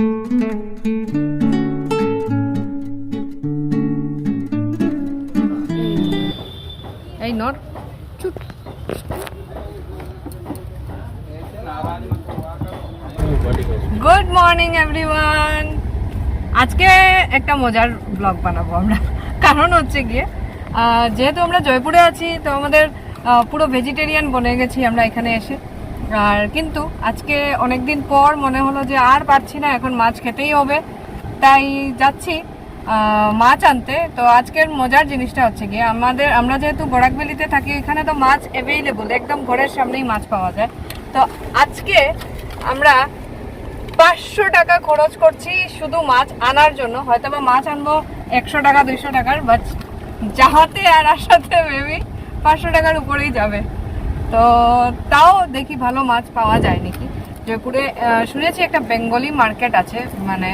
এই নর চুপ গুড মর্নিং এভরিওয়ান আজকে একটা মজার ব্লগ বানাবো আমরা। কারণ হচ্ছে গিয়ে যেহেতু আমরা জয়পুরে আছি, তো আমাদের পুরো ভেজিটেরিয়ান বনে গেছি আমরা এখানে এসে। আর কিন্তু আজকে অনেক দিন পর মনে হলো যে আর পারছি না, এখন মাছ খেতেই হবে। তাই যাচ্ছি মাছ আনতে। তো আজকের মজার জিনিসটা হচ্ছে গিয়ে আমাদের, আমরা যেহেতু বরাকবেলিতে থাকি, এখানে তো মাছ অ্যাভেলেবল একদম ঘরের সামনেই মাছ পাওয়া যায়। তো আজকে আমরা পাঁচশো টাকা খরচ করছি শুধু মাছ আনার জন্য। হয়তো বা মাছ আনব একশো টাকা, দুইশো টাকার বাট যাহাতে আর আসাতে মেবি পাঁচশো টাকার উপরেই যাবে। তো তাও দেখি ভালো মাছ পাওয়া যায় নাকি? জয়পুরে শুনেছি একটা বেঙ্গলি মার্কেট আছে মানে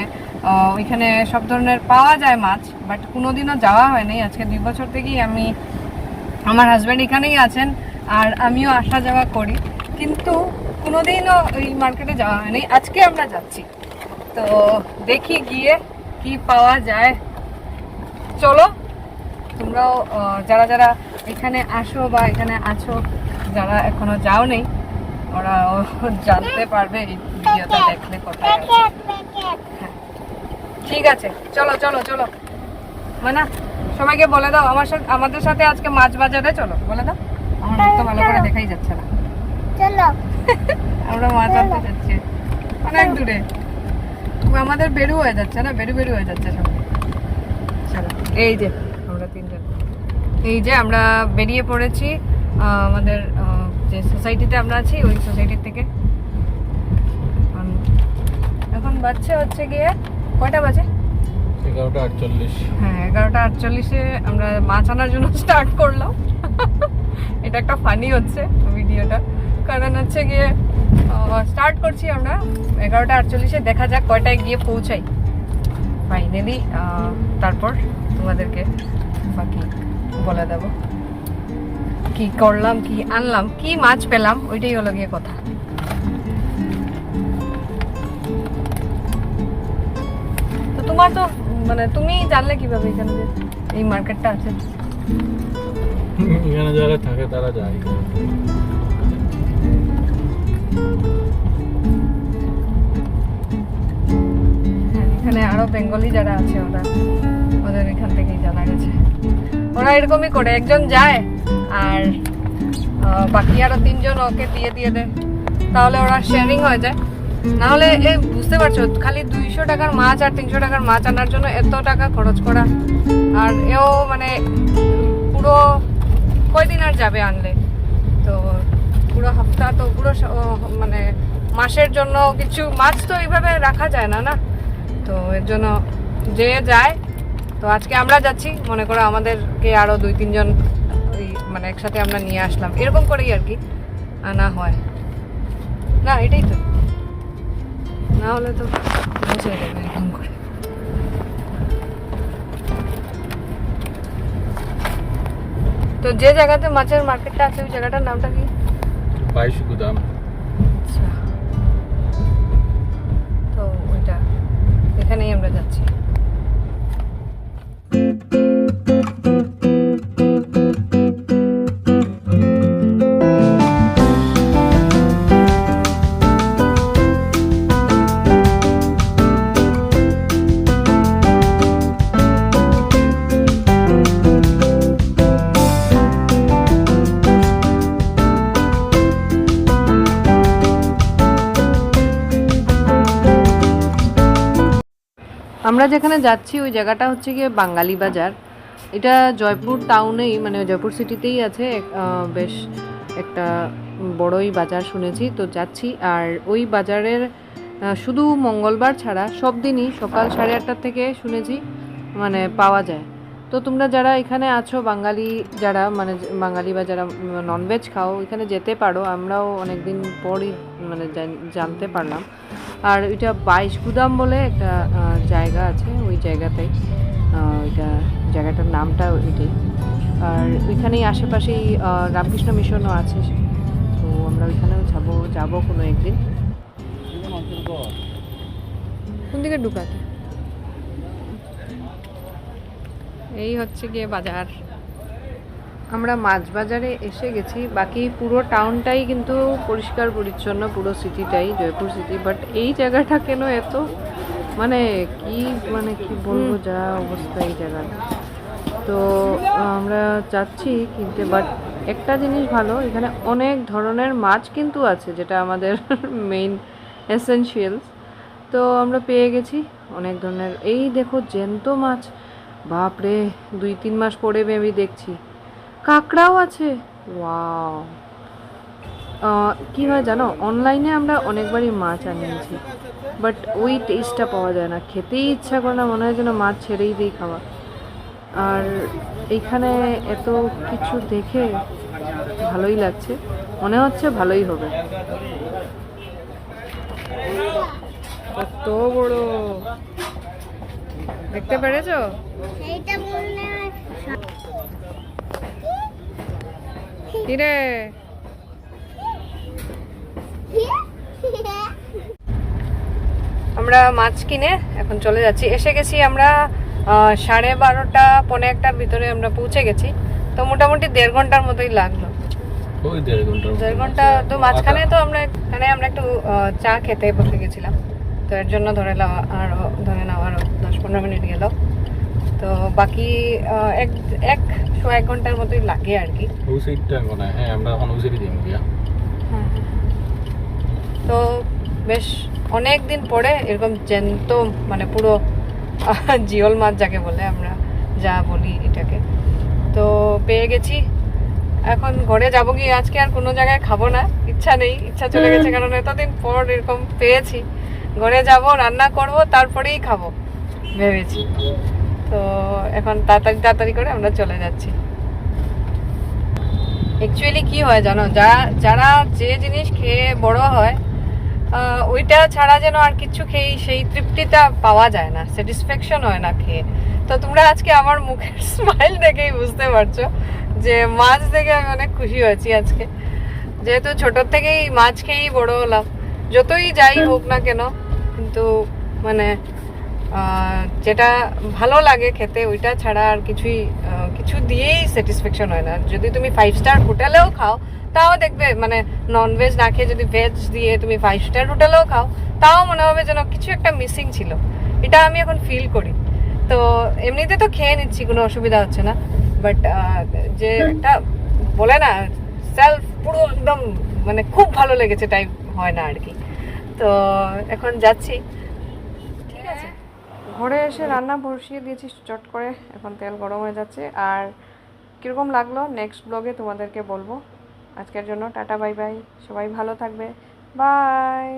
ওইখানে সব ধরনের পাওয়া যায় মাছ, বাট কোনোদিনও যাওয়া হয়নি। আজকে দুই বছর থেকেই আমি, আমার হাজব্যান্ড এখানেই আছেন, আর আমিও আসা যাওয়া করি। কিন্তু কোনোদিনও ওই মার্কেটে যাওয়া হয়নি। আজকে আমরা যাচ্ছি। তো দেখি গিয়ে কি পাওয়া যায়। চলো, তোমরাও যারা যারা এখানে আসো বা এখানে আছো যারা এখনও যাও নেই ওরা জানতে পারবে এই ভিডিওটা দেখলে কোথায় আছে। হ্যাঁ। ঠিক আছে চলো চলো চলো। মানে সবাইকে বলে দাও আমার সাথে আমাদের সাথে আজকে মাছ বাজারে চলো বলে দাও। আমার মুখ তো ভালো করে দেখাই যাচ্ছে না। চলো। আমরা মাছ আনতে যাচ্ছি। অনেক দূরে। আমাদের বেরু হয়ে যাচ্ছে না? বেরু বেরু হয়ে যাচ্ছে সব চলো এই যে আমরা তিনজন। এই যে আমরা বেরিয়ে পড়েছি আমাদের যে সোসাইটিতে আমরা আছি ওই সোসাইটির থেকে। এখন- বাচ্চা হচ্ছে গিয়ে কয়টা বাজে? এগারোটা আটচল্লিশ। হ্যাঁ এগারোটা আটচল্লিশে আমরা মাছ আনার জন্য স্টার্ট করলাম। এটা একটা ফানি হচ্ছে ভিডিওটা। কারণ হচ্ছে গিয়ে স্টার্ট করছি আমরা। এগারোটা আটচল্লিশে দেখা যাক কয়টায় গিয়ে পৌঁছাই। ফাইনালি তারপর তোমাদেরকে বাকি বলে দেব। কি করলাম কি আনলাম কি মাছ পেলাম ওইটাই হলো গিয়ে কথা। তো তোমার তো মানে তুমি জানলে কীভাবে এখানে এই মার্কেটটা আছে? এখানে যারা থাকে তারা যায় হ্যাঁ, এখানে আরও বেঙ্গলি যারা আছে ওরা ওদের এখান থেকেই জানা গেছে। ওরা এরকমই করে, একজন যায় আর বাকি আরও তিনজন ওকে দিয়ে দিয়ে দেয়। তাহলে ওরা শেয়ারিং হয়ে যায়। নাহলে, এ, বুঝতে পারছ, খালি দুইশো টাকার মাছ আর তিনশো টাকার মাছ আনার জন্য এত টাকা খরচ করা। আর এও মানে পুরো কয়দিন আর যাবে আনলে? তো পুরো হপ্তাহ তো, পুরো মানে মাসের জন্য কিছু মাছ তো এইভাবে রাখা যায় না না? তো এর জন্য যে যায় তো আজকে আমরা যাচ্ছি মনে করো আমাদেরকে আরও দুই তিনজন ওই মানে একসাথে আমরা নিয়ে আসলাম। এরকম করেই আর কি। আনা হয়। না এটাই তো। না হলে তো যাবে এরকম করে। তো যে জায়গাতে মাছের মার্কেটটা আছে ওই জায়গাটার নামটা কি? বাইশ গুদাম। আচ্ছা। তো ওইটা। এখানেই আমরা যাচ্ছি। Thank you. আমরা যেখানে যাচ্ছি, ওই জায়গাটা হচ্ছে গিয়ে বাঙালি বাজার। এটা জয়পুর টাউনেই মানে জয়পুর সিটিতেই আছে। বেশ একটা বড়ই বাজার শুনেছি, তো যাচ্ছি। আর ওই বাজারের শুধু মঙ্গলবার ছাড়া সব দিনই সকাল সাড়ে আটটার থেকে শুনেছি মানে পাওয়া যায়। তো তোমরা যারা এখানে আছো, বাঙালি যারা মানে বাঙালি বা যারা ননভেজ খাও, এখানে যেতে পারো। আমরাও অনেক দিন পরই মানে জানতে পারলাম। আর ওইটা বাইশ গুদাম বলে একটা জায়গা আছে, ওই জায়গাতেই ওইটা, জায়গাটার নামটা ওইটাই আর ওইখানেই আশেপাশেই রামকৃষ্ণ মিশনও আছে। তো আমরা ওইখানেও যাব যাব কোনো একদিন। কোন দিকে ঢুকাতে? এই হচ্ছে গিয়ে বাজার। আমরা মাছ বাজারে এসে গেছি। বাকি পুরো টাউনটাই কিন্তু পরিষ্কার পরিচ্ছন্ন পুরো সিটিটাই জয়পুর সিটি বাট এই জায়গাটা কেন এত? মানে কি মানে কি বলব যা অবস্থা এই জায়গার। তো আমরা যাচ্ছি কিনতে বাট একটা জিনিস ভালো এখানে অনেক ধরনের মাছ কিন্তু আছে যেটা আমাদের মেইন এসেনশিয়ালস তো আমরা পেয়ে গেছি অনেক ধরনের। এই দেখো জ্যান্ত মাছ। বাপরে, দুই তিন মাস পরে আমি দেখছি। কাঁকড়াও আছে? ওয়াও। কি হয় জানো, অনলাইনে আমরা অনেকবারই মাছ আনিয়েছি, বাট ওই টেস্টটা পাওয়া যায় না। খেতেই ইচ্ছা করে না, মনে হয় যেন মাছ ছেড়েই দিই খাওয়া। আর এইখানে এত কিছু দেখে ভালোই লাগছে। মনে হচ্ছে ভালোই হবে। কত বড়! দেখতে পেরেছ? কিরে? আমরা মাছ কিনে এখন চলে যাচ্ছি। এসে গেছি আমরা আহ, সাড়ে বারোটা পৌনে একটার ভিতরে আমরা পৌঁছে গেছি। তো মোটামুটি দেড় ঘণ্টার মতোই লাগল। দেড় দেড় ঘণ্টা তো মাঝখানে তো আমরা এখানে আমরা একটু আহ, চা খেতে বসে গেছিলাম। তো এর জন্য ধরে নাও আরও ধরে নাও আরও দশ পনেরো মিনিট গেল। তো বাকি এক এক শো এক ঘণ্টার মতোই লাগে আর কি। হয় হ্যাঁ আমরা গিয়া তো বেশ অনেক দিন পরে এরকম জ্যান্ত মানে পুরো জিওল মাছ যাকে বলে আমরা যা বলি এটাকে। তো পেয়ে গেছি। এখন ঘরে যাব কি? আজকে আর কোনো জায়গায় খাব না। ইচ্ছা নেই ইচ্ছা চলে গেছে কারণ এতদিন পর এরকম পেয়েছি। ঘরে যাব, রান্না করব, তারপরেই খাব, ভেবেছি। তো এখন তাড়াতাড়ি তাড়াতাড়ি করে আমরা চলে যাচ্ছি। অ্যাকচুয়ালি কি হয় জানো, যা, যারা যে জিনিস খেয়ে বড় হয় ওইটা ছাড়া যেন আর কিছু খেয়ে সেই তৃপ্তিটা পাওয়া যায় না স্যাটিসফ্যাকশন হয় না খেয়ে। তো তোমরা আজকে আমার মুখের স্মাইল দেখেই বুঝতে পারছ যে মাছ দেখে আমি অনেক খুশি হয়েছি আজকে। যেহেতু ছোট থেকেই মাছ খেয়েই বড় হলাম, যতই যাই হোক না কেন কিন্তু মানে যেটা ভালো লাগে খেতে, ওইটা ছাড়া আর কিছুই কিছু দিয়েই স্যাটিসফ্যাকশন হয় না। যদি তুমি ফাইভ স্টার হোটেলেও খাও, তাও দেখবে মানে ননভেজ না খেয়ে যদি ভেজ দিয়ে তুমি ফাইভ স্টার হোটেলেও খাও, তাও মনে হবে যেন কিছু একটা মিসিং ছিল। এটা আমি এখন ফিল করি। তো এমনিতে তো খেয়ে নিচ্ছি, কোনো অসুবিধা হচ্ছে না। বাট যে একটা বলে না সেলফ পুরো একদম মানে খুব ভালো লেগেছে টাইপ হয় না আর কি। তো এখন যাচ্ছি। ঠিক আছে। ঘরে এসে রান্না বসিয়ে দিয়েছি চট করে এখন তেল গরম হয়ে যাচ্ছে। আর কীরকম লাগল নেক্সট ব্লগে তোমাদেরকে বলব। আজকের জন্য টাটা বাই বাই সবাই ভালো থাকবে। বাই